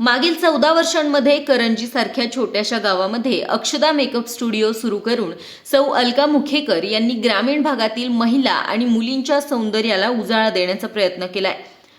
मागील चौदा वर्षांमध्ये करंजी सारख्या छोट्याशा गावामध्ये अक्षदा मेकअप स्टुडिओ सुरू करून सौ अलका मुखेकर यांनी ग्रामीण भागातील महिला आणि मुलींच्या सौंदर्याला उजाळा देण्याचा प्रयत्न केलाय.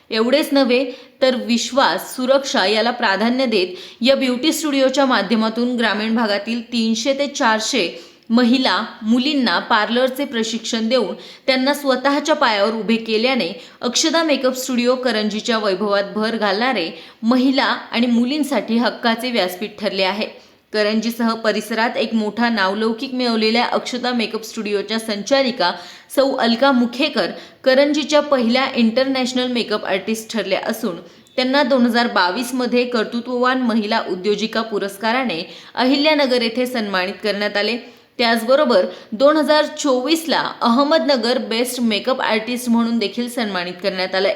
एवढेच नव्हे तर विश्वास सुरक्षा याला प्राधान्य देत या ब्युटी स्टुडिओच्या माध्यमातून ग्रामीण भागातील तीनशे ते चारशे महिला मुलींना पार्लरचे प्रशिक्षण देऊन त्यांना स्वतःच्या पायावर उभे केल्याने अक्षदा मेकअप स्टुडिओ करंजीच्या वैभवात भर घालणारे महिला आणि मुलींसाठी हक्काचे व्यासपीठ ठरले आहे. करंजीसह परिसरात एक मोठा नावलौकिक मिळवलेल्या अक्षता मेकअप स्टुडिओच्या संचालिका सौ अलका मुखेकर करंजीच्या पहिल्या इंटरनॅशनल मेकअप आर्टिस्ट ठरल्या असून त्यांना दोन हजार बावीसमध्ये कर्तृत्ववान महिला उद्योजिका पुरस्काराने अहिल्यानगर येथे सन्मानित करण्यात आले. त्याचबरोबर दोन हजार चोवीसला अहमदनगर बेस्ट मेकअप आर्टिस्ट म्हणून देखील सन्मानित करण्यात आलंय.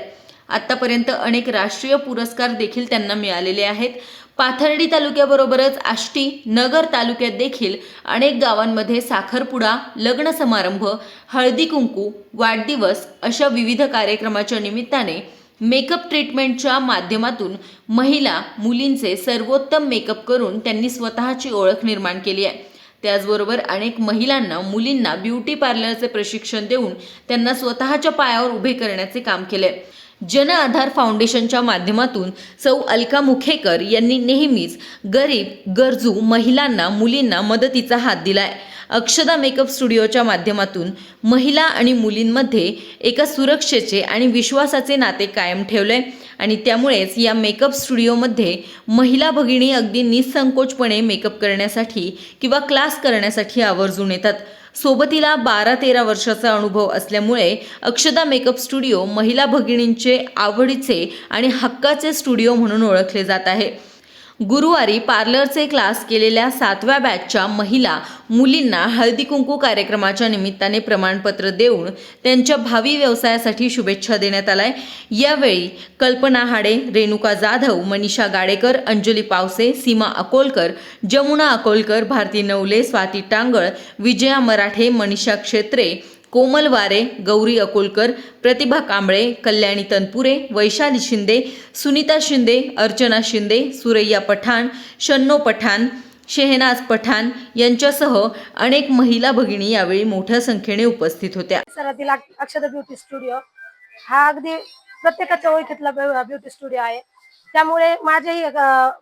आतापर्यंत अनेक राष्ट्रीय पुरस्कार देखील त्यांना मिळालेले आहेत. पाथर्डी तालुक्याबरोबरच आष्टी नगर तालुक्यात देखील अनेक गावांमध्ये साखरपुडा लग्न समारंभ हळदी कुंकू वाढदिवस अशा विविध कार्यक्रमाच्या निमित्ताने मेकअप ट्रीटमेंटच्या माध्यमातून महिला मुलींचे सर्वोत्तम मेकअप करून त्यांनी स्वतःची ओळख निर्माण केली आहे. त्याचबरोबर अनेक महिलांना मुलींना ब्युटी पार्लरचे प्रशिक्षण देऊन त्यांना स्वतःच्या पायावर उभे करण्याचे काम केले. जन आधार फाउंडेशनच्या माध्यमातून सौ अलका मुखेकर यांनी नेहमीच गरीब गरजू महिलांना मुलींना मदतीचा हात दिलाय. अक्षदा मेकअप स्टुडिओच्या माध्यमातून महिला आणि मुलींमध्ये एका सुरक्षेचे आणि विश्वासाचे नाते कायम ठेवले आणि त्यामुळेच या मेकअप स्टुडिओमध्ये महिला भगिनी अगदी निसंकोचपणे मेकअप करण्यासाठी किंवा क्लास करण्यासाठी आवर्जून येतात. सोबतीला बारा तेरा वर्षाचा अनुभव असल्यामुळे अक्षदा मेकअप स्टुडिओ महिला भगिनींचे आवडीचे आणि हक्काचे स्टुडिओ म्हणून ओळखले जात आहे. गुरुवारी पार्लरचे क्लास केलेल्या सातव्या बॅचच्या महिला मुलींना हळदी कुंकू कार्यक्रमाच्या निमित्ताने प्रमाणपत्र देऊन त्यांच्या भावी व्यवसायासाठी शुभेच्छा देण्यात आलाय. यावेळी कल्पना हाडे रेणुका जाधव मनीषा गाडेकर अंजली पावसे सीमा अकोलकर जमुना अकोलकर भारती नवले स्वाती टांगळ विजया मराठे मनीषा क्षेत्रे कोमल वारे गौरी अकोलकर प्रतिभा कांबळे कल्याणी तनपुरे वैशाली शिंदे सुनीता शिंदे अर्चना शिंदे सुरैया पठाण शन्नो पठाण शेहनाज पठाण यांच्यासह अनेक महिला भगिनी यावेळी मोठ्या संख्येने उपस्थित होत्या. परिसरातील अक- अक्षता ब्युटी स्टुडिओ हा अगदी प्रत्येकाच्या ओळखीतला ब्युटी स्टुडिओ आहे. त्यामुळे माझ्याही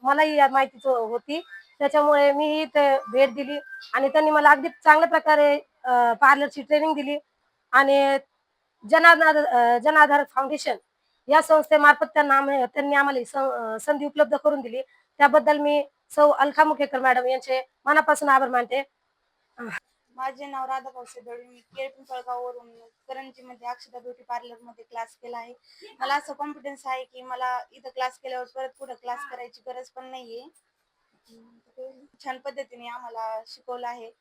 मलाही या माहितीच होती. त्याच्यामुळे मी ते भेट दिली आणि त्यांनी मला अगदी चांगल्या प्रकारे पार्लरची ट्रेनिंग दिली आणि जनाधार जनाधार फाउंडेशन या संस्थेमार्फत त्यांना त्यांनी आम्हाला संधी उपलब्ध करून दिली. त्याबद्दल मी सौ अलका मुखेकर मॅडम यांचे मनापासून आभार मानते. माझे नाव राधा भाऊसे मी केळ पिंपळगाववरून करंजीमध्ये अक्षता ब्युटी पार्लरमध्ये क्लास केला आहे. मला असं कॉन्फिडन्स आहे की मला इथं क्लास केल्यावर परत पुढे क्लास करायची गरज पण नाहीये. छान पद्धतीने आम्हाला शिकवलं आहे.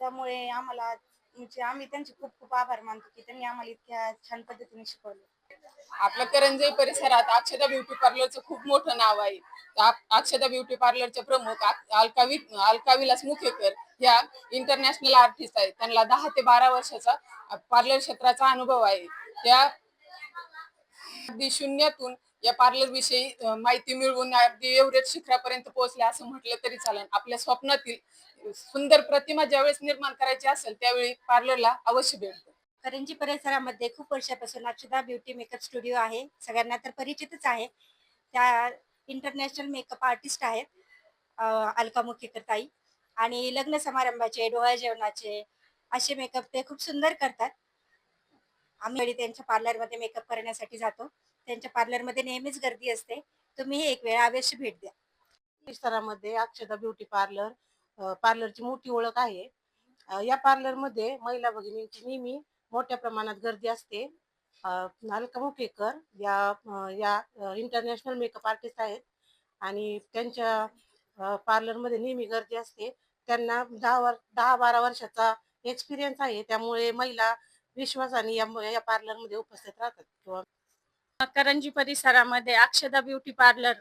त्यामुळे आम्हाला म्हणजे आम्ही त्यांचे खूप खूप आभार मानतो की त्यांनी आम्हाला इतक्या छान पद्धतीने शिकवलं. आपल्या करंजे परिसरात अक्षदा ब्युटी पार्लरचं खूप मोठं नाव आहे. अक्षदा ब्युटी पार्लरचे प्रमुख अलकावी अलकावि अलकाविलास मुखेकर ह्या इंटरनॅशनल आर्टिस्ट आहेत. त्यांना दहा ते बारा वर्षाचा पार्लर क्षेत्राचा अनुभव आहे. त्या शून्यातून या पार्लर विषयी माहिती मिळवून अगदी एवढेच शिखरापर्यंत पोहोचले असं म्हटलं तरी चालेल. आपल्या स्वप्नातील सुंदर प्रतिमा ज्यावेळेस निर्माण करायची असेल त्यावेळी पार्लरला अवश्य भेट करंजी परिसरामध्ये खूप वर्षापासून अक्षदा ब्युटी मेकअप स्टुडिओ आहे. सगळ्यांना तर परिचितच आहे. त्या इंटरनॅशनल मेकअप आर्टिस्ट आहेत अलका मुखेकर ताई आणि लग्न समारंभाचे डोळ्या जेवणाचे असे मेकअप ते खूप सुंदर करतात. आम्ही त्यांच्या पार्लरमध्ये मेकअप करण्यासाठी जातो. त्यांच्या पार्लरमध्ये नेहमीच गर्दी असते. तुम्ही एक वेळा अवश्य भेट द्या. विस्तारामध्ये अक्षता ब्युटी पार्लर पार्लरची मोठी ओळख आहे. अ, या पार्लरमध्ये महिला भगिनींची नेहमी मोठ्या प्रमाणात गर्दी असते. अ, अलका मुकेकर या अ, या इंटरनॅशनल मेकअप आर्टिस्ट आहेत. आणि त्यांच्या अ, पार्लरमध्ये नेहमी गर्दी असते. त्यांना दहा वर दहा बारा वर्षाचा एक्सपिरियन्स आहे. त्यामुळे महिला विश्वासाने या या पार्लरमध्ये उपस्थित राहतात किंवा करंजी परिसरामध्ये अक्षदा ब्युटी पार्लर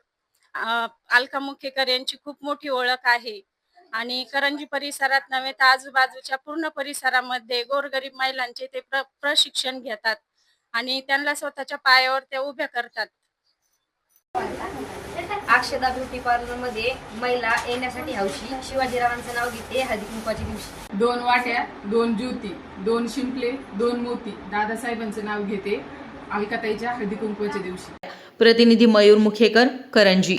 अलका मुखेकर यांची खूप मोठी ओळख आहे. आणि करंजी परिसरात नव्हे तर आजूबाजूच्या पूर्ण परिसरामध्ये गोरगरीब महिलांचे ते प्र प्रशिक्षण घेतात आणि त्यांना स्वतःच्या पायावर त्या उभ्या करतात. अक्षदा ब्युटी पार्लरमध्ये महिला येण्यासाठी हौशी. शिवाजीरावांचं नाव घेते हळदी दिवशी. दोन वाट्या दोन ज्योती दोन शिंपले दोन मोती. दादासाहेबांचं नाव घेते. अलकाताईच्या हळदी कुंकवाच्या दिवशी. प्रतिनिधी मयूर मुखेकर करंजी.